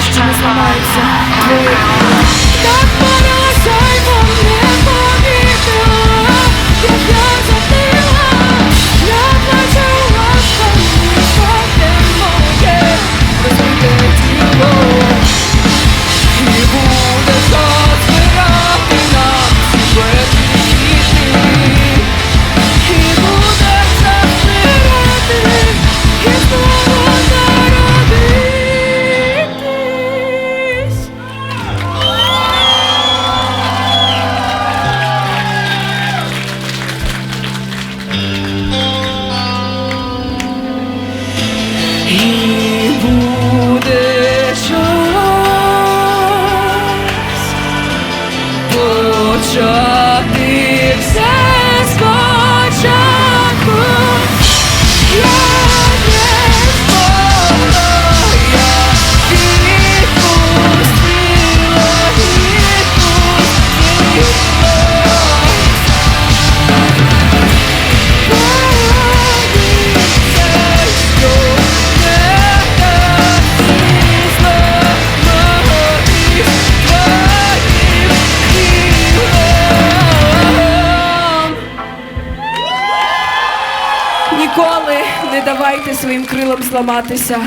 що не зламаються. Ти що ти все. Ніколи не давайте своїм крилам зламатися.